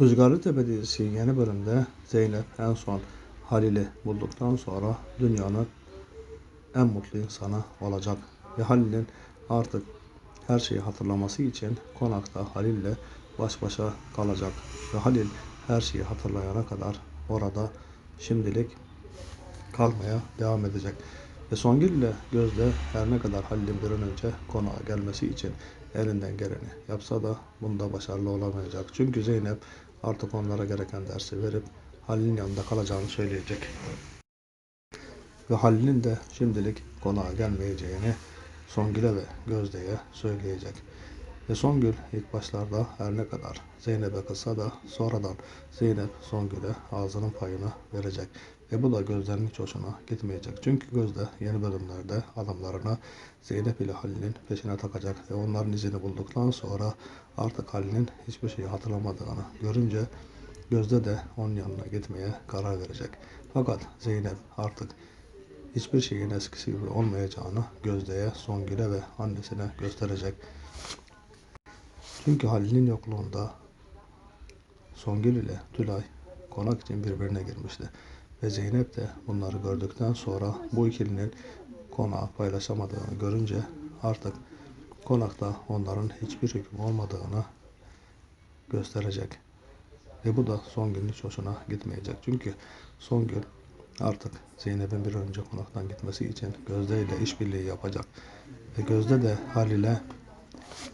Rüzgarlı Tepe dizisi yeni bölümde Zeynep en son Halil'i bulduktan sonra dünyanın en mutlu insanı olacak. Ve Halil'in artık her şeyi hatırlaması için konakta Halil'le baş başa kalacak. Ve Halil her şeyi hatırlayana kadar orada şimdilik kalmaya devam edecek. Ve Songül ile Gözde her ne kadar Halil'in bir an önce konağa gelmesi için elinden geleni yapsa da bunda başarılı olamayacak. Çünkü Zeynep artık onlara gereken dersi verip Halil'in yanında kalacağını söyleyecek. Ve Halil'in de şimdilik konağa gelmeyeceğini Songül'e ve Gözde'ye söyleyecek. Ve Songül ilk başlarda her ne kadar Zeynep'e kızsa da sonradan Zeynep Songül'e ağzının payını verecek. Ve bu da Gözde'nin hiç hoşuna gitmeyecek. Çünkü Gözde yeni bölümlerde adamlarına Zeynep ile Halil'in peşine takacak. Ve onların izini bulduktan sonra artık Halil'in hiçbir şeyi hatırlamadığını görünce Gözde de onun yanına gitmeye karar verecek. Fakat Zeynep artık hiçbir şeyin eskisi gibi olmayacağını Gözde'ye, Songül'e ve annesine gösterecek. Çünkü Halil'in yokluğunda Songül ile Tülay konak için birbirine girmişti. Ve Zeynep de bunları gördükten sonra bu ikilinin konağı paylaşamadığını görünce artık konakta onların hiçbir hükmü olmadığını gösterecek. Ve bu da Songül'ün hiç hoşuna gitmeyecek. Çünkü Songül artık Zeynep'in bir önce konaktan gitmesi için Gözde ile işbirliği yapacak. Ve Gözde de Halil'e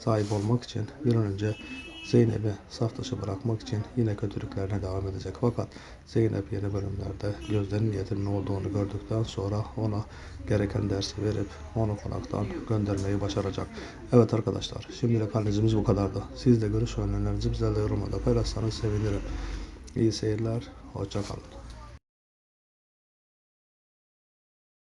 sahip olmak için bir an önce Zeynep'i saf dışı bırakmak için yine kötülüklerine devam edecek. Fakat Zeynep yeni bölümlerde Gözde'nin niyetinin olduğunu gördükten sonra ona gereken dersi verip onu konaktan göndermeyi başaracak. Evet arkadaşlar şimdilik analizimiz bu kadardı. Siz de görüş önerilerinizi bizlerle yorumlarda paylaşsanız sevinirim. İyi seyirler, hoşça kalın.